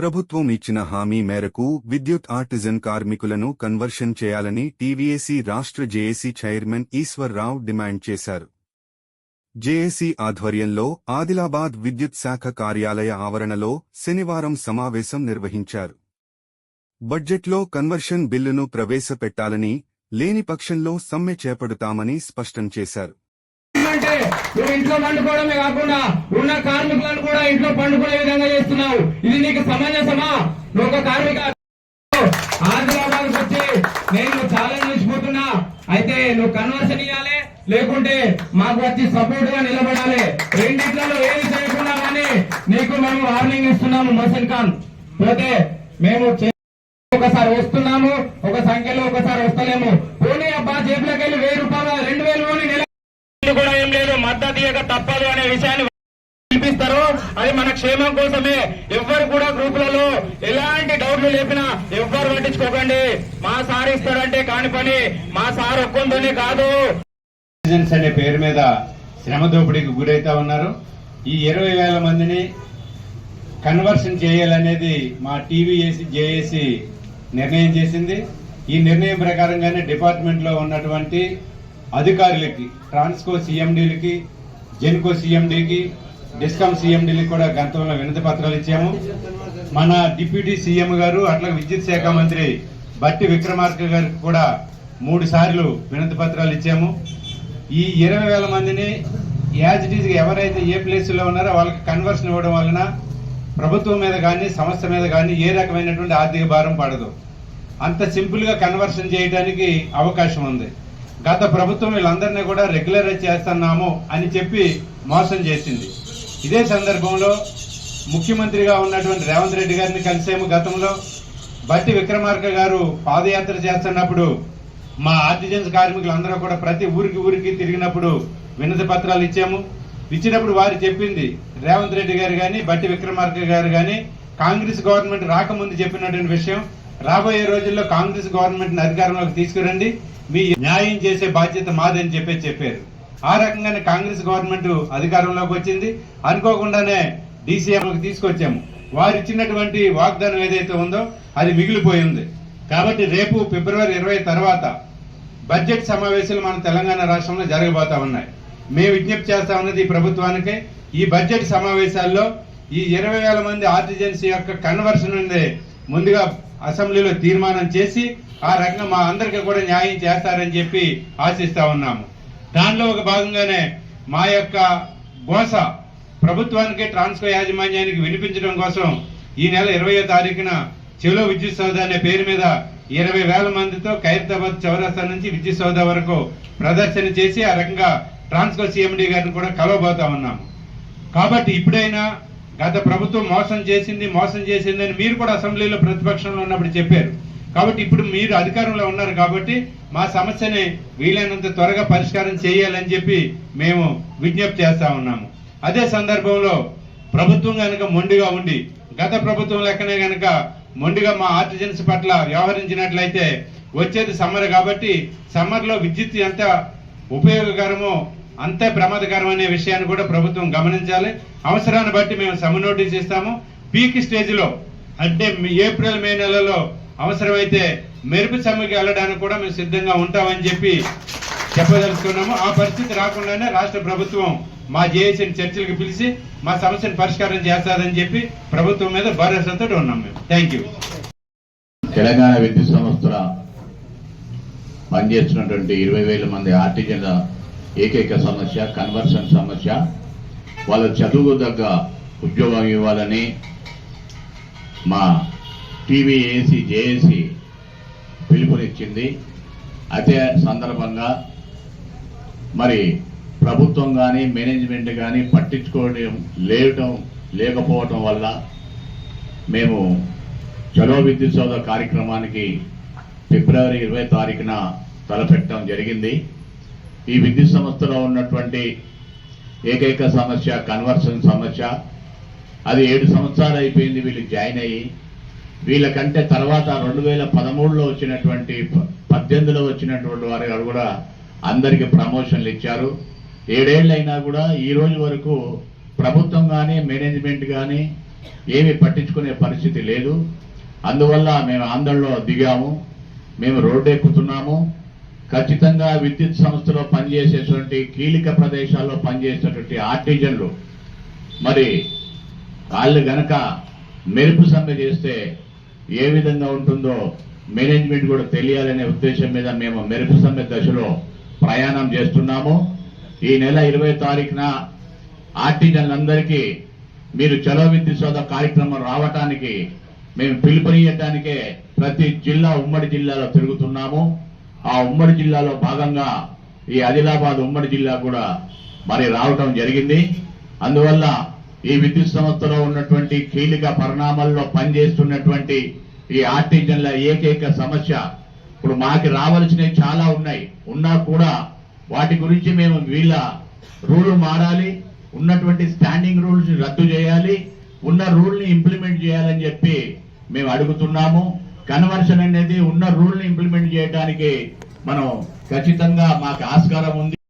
ప్రభుత్వం ఇచ్చిన హామీ మేరకు విద్యుత్ ఆర్టిజన్ కార్మికులను కన్వర్షన్ చేయాలని టీవీఏసీ రాష్ట్ర జేఏసీ చైర్మన్ ఈశ్వర్రావు డిమాండ్ చేశారు. జేఏసీ ఆధ్వర్యంలో ఆదిలాబాద్ విద్యుత్ శాఖ కార్యాలయ ఆవరణలో శనివారం సమావేశం నిర్వహించారు. బడ్జెట్లో కన్వర్షన్ బిల్లును ప్రవేశపెట్టాలని లేని పక్షంలో సమ్మె చేపడతామని స్పష్టం చేశారు. అంటే నువ్వు ఇంట్లో పండుకోవడమే కాకుండా ఉన్న కార్మికులను కూడా ఇంట్లో పండుకునే విధంగా చేస్తున్నావు. ఇది నీకు సమంజసమా? నువ్వు ఒక కార్మిక. ఆదిలాబాద్ వచ్చి నేను చాలా నిలిచిపోతున్నా. అయితే నువ్వు కన్వర్షన్ ఇవ్వాలి లేకుంటే మాకు వచ్చి సపోర్ట్గా నిలబడాలి. రెండిట్లలో ఏది చేయకుండా కానీ నీకు మేము వార్నింగ్ ఇస్తున్నాము మసన్ ఖాన్. పోతే మేము ఒకసారి వస్తున్నాము ఒక సంఖ్యలో ఒకసారి వస్తలేము. పోనీ అబ్బా జేబులోకి వెళ్ళి వెయ్యి రూపాయలు రెండు వేలు పోనీ నెల మద్దతు ఇయ్యక తప్పదు అనే విషయాన్ని పిలిపిస్తారు అది మన క్షేమం కోసమే. ఎవ్వరు కూడా గ్రూపులలో ఎలాంటి డౌట్లు లేపినా ఎవ్వరు పట్టించుకోకండి. మా సార్ ఇస్తాడంటే కాని పని. మా సార్ ఒక్కొందని కాదు. అనే పేరు మీద శ్రమ దోపిడీకి గురైతా ఉన్నారు. ఈ ఇరవై వేల మందిని కన్వర్షన్ చేయాలనేది మా టీవీఏసీ జేఏసీ నిర్ణయం చేసింది. ఈ నిర్ణయం ప్రకారంగానే డిపార్ట్మెంట్లో ఉన్నటువంటి అధికారులకి ట్రాన్స్కో సీఎండీలకి జెన్కో సీఎండీకి డిస్కామ్ సీఎండీలకి కూడా గంతంలో వినతి పత్రాలు ఇచ్చాము. మన డిప్యూటీ సీఎం గారు అట్లా విద్యుత్ శాఖ మంత్రి బట్టి విక్రమార్క గారికి కూడా మూడు సార్లు వినతి పత్రాలు ఇచ్చాము. ఈ ఇరవై వేల మందిని యాజ్ ఇట్ ఈజ్ ఎవరైతే ఏ ప్లేస్లో ఉన్నారో వాళ్ళకి కన్వర్షన్ ఇవ్వడం వలన ప్రభుత్వం మీద కానీ సంస్థ మీద కానీ ఏ రకమైనటువంటి ఆర్థిక భారం పడదు. అంత సింపుల్గా కన్వర్షన్ చేయడానికి అవకాశం ఉంది. గత ప్రభుత్వం వీళ్ళందరినీ కూడా రెగ్యులరైజ్ చేస్తున్నాము అని చెప్పి మోసం చేసింది. ఇదే సందర్భంలో ముఖ్యమంత్రిగా ఉన్నటువంటి రేవంత్ రెడ్డి గారిని కలిసేము గతంలో. బట్టి విక్రమార్క గారు పాదయాత్ర చేస్తున్నప్పుడు మా ఆర్టిజన్స్ కార్మికులందరూ కూడా ప్రతి ఊరికి ఊరికి తిరిగినప్పుడు వినతి పత్రాలు ఇచ్చాము. ఇచ్చినప్పుడు వారు చెప్పింది రేవంత్ రెడ్డి గారు కానీ బట్టి విక్రమార్క గారు కానీ కాంగ్రెస్ గవర్నమెంట్ రాకముందు చెప్పినటువంటి విషయం. రాబోయే రోజుల్లో కాంగ్రెస్ గవర్నమెంట్ని అధికారంలోకి తీసుకురండి. మీ న్యాయం చేసే బాధ్యత మాదని చెప్పి చెప్పారు. ఆ రకంగానే కాంగ్రెస్ గవర్నమెంట్ అధికారంలోకి వచ్చింది. అనుకోకుండానే డీసీఎంలోకి తీసుకొచ్చాము. వారు ఇచ్చినటువంటి వాగ్దానం ఏదైతే ఉందో అది మిగిలిపోయింది కాబట్టి రేపు ఫిబ్రవరి ఇరవై తర్వాత బడ్జెట్ సమావేశాలు మన తెలంగాణ రాష్ట్రంలో జరగబోతా ఉన్నాయి. మేము విజ్ఞప్తి చేస్తా ఉన్నది ఈ ప్రభుత్వానికి. ఈ బడ్జెట్ సమావేశాల్లో ఈ ఇరవై వేల మంది ఆర్టిజెన్సీ యొక్క కన్వర్షన్ ఉంది ముందుగా అసెంబ్లీలో తీర్మానం చేసి ఆ రకంగా మా అందరికీ కూడా న్యాయం చేస్తారని చెప్పి ఆశిస్తా ఉన్నాము. దానిలో ఒక భాగంగానే మా యొక్క గోస ప్రభుత్వానికి ట్రాన్స్కో యాజమాన్యానికి వినిపించడం కోసం ఈ నెల ఇరవయో తారీఖున చెలో విద్యుత్ సౌధ అనే పేరు మీద ఇరవై వేల మందితో ఖైరతాబాద్ చౌరస్తా నుంచి విద్యుత్ సౌధ వరకు ప్రదర్శన చేసి ఆ రకంగా ట్రాన్స్కో సిఎండి గారిని కూడా కలవబోతా ఉన్నాము. కాబట్టి ఇప్పుడైనా గత ప్రభుత్వం మోసం చేసింది మోసం చేసిందని మీరు కూడా అసెంబ్లీలో ప్రతిపక్షంలో ఉన్నప్పుడు చెప్పారు. కాబట్టి ఇప్పుడు మీరు అధికారంలో ఉన్నారు కాబట్టి మా సమస్యని వీలైనంత త్వరగా పరిష్కారం చేయాలని చెప్పి మేము విజ్ఞప్తి చేస్తా ఉన్నాము. అదే సందర్భంలో ప్రభుత్వం కనుక మొండిగా ఉండి గత ప్రభుత్వం లెక్కనే కనుక మొండిగా మా ఆర్టిజన్స్ పట్ల వ్యవహరించినట్లయితే వచ్చేది సమ్మర్ కాబట్టి సమ్మర్లో విద్యుత్ ఎంత ఉపయోగకరమో అంతే ప్రమాదకరం అనే విషయాన్ని కూడా ప్రభుత్వం గమనించాలి. అవసరాన్ని బట్టి మేము సమ నోటీస్ ఇస్తాము. పీక్ స్టేజ్లో అంటే ఏప్రిల్ మే నెలలో అవసరమైతే మెరుపు సమ్మెకి వెళ్ళడానికి కూడా మేము సిద్ధంగా ఉంటామని చెప్పి చెప్పదలుచుకున్నాము. ఆ పరిస్థితి రాకుండానే రాష్ట్ర ప్రభుత్వం మా జేఏసీని చర్చలకు పిలిచి మా సమస్యను పరిష్కారం చేస్తారని చెప్పి ప్రభుత్వం మీద భరోసాతో ఉన్నాం మేము. థ్యాంక్ యూ తెలంగాణ విద్యుత్ సంస్థల పనిచేస్తున్నటువంటి ఇరవై వేల మంది ఆర్టిజన్ల ఏకైక సమస్య కన్వర్షన్ సమస్య. వాళ్ళ చదువుకు తగ్గ ఉద్యోగం ఇవ్వాలని మా టీవీఏసీ జేఏసీ పిలుపునిచ్చింది. అదే సందర్భంగా మరి ప్రభుత్వం కానీ మేనేజ్మెంట్ కానీ పట్టించుకోవడం లేవటం లేకపోవటం వల్ల మేము చలో విద్యుత్ సౌధ కార్యక్రమానికి ఫిబ్రవరి ఇరవై తారీఖున తలపెట్టడం జరిగింది. ఈ విద్యుత్ సంస్థలో ఉన్నటువంటి ఏకైక సమస్య కన్వర్షన్ సమస్య. అది ఏడు సంవత్సరాలు అయిపోయింది వీళ్ళు జాయిన్ అయ్యి. వీళ్ళకంటే తర్వాత రెండు వేల పదమూడులో వచ్చినటువంటి ప- పద్దెనిమిదిలో వచ్చినటువంటి వారు కూడా అందరికి ప్రమోషన్లు ఇచ్చారు. ఏడేళ్ళైనా కూడా ఈ రోజు వరకు ప్రభుత్వం కానీ మేనేజ్మెంట్ కానీ ఏమి పట్టించుకునే పరిస్థితి లేదు. అందువల్ల మేము ఆందోళనలో దిగాము. మేము రోడ్డు ఎక్కుతున్నాము. ఖచ్చితంగా విద్యుత్ సంస్థలో పనిచేసేటువంటి కీలిక ప్రదేశాల్లో పనిచేసేటువంటి ఆర్టిజన్లు మరి వాళ్ళు గనక మెరుపు సమ్మె చేస్తే ఏ విధంగా ఉంటుందో మేనేజ్మెంట్ కూడా తెలియాలనే ఉద్దేశం మీద మేము మెరుపు సమ్మె దశలో ప్రయాణం చేస్తున్నాము. ఈ నెల ఇరవై తారీఖున ఆర్టిజన్లందరికీ మీరు చలో విద్యుత్ సోద కార్యక్రమం రావటానికి మేము పిలుపునియటానికే ప్రతి జిల్లా ఉమ్మడి జిల్లాలో తిరుగుతున్నాము. ఆ ఉమ్మడి జిల్లాలో భాగంగా ఈ ఆదిలాబాద్ ఉమ్మడి జిల్లా కూడా మరి రావటం జరిగింది. అందువల్ల ఈ విద్యుత్ సంస్థలో ఉన్నటువంటి కీలిక పరిణామాల్లో పనిచేస్తున్నటువంటి ఈ ఆర్టిజన్ల ఏకైక సమస్య ఇప్పుడు మాకు రావాల్సినవి చాలా ఉన్నాయి. ఉన్నా కూడా వాటి గురించి మేము వీళ్ళ రూల్ మారాలి ఉన్నటువంటి స్టాండింగ్ రూల్స్ రద్దు చేయాలి ఉన్న రూల్ని ఇంప్లిమెంట్ చేయాలని చెప్పి మేము అడుగుతున్నాము. కన్వర్షన్ అనేది ఉన్న రూల్ని ఇంప్లిమెంట్ చేయడానికి మనం ఖచ్చితంగా మాకు ఆస్కారం ఉంది.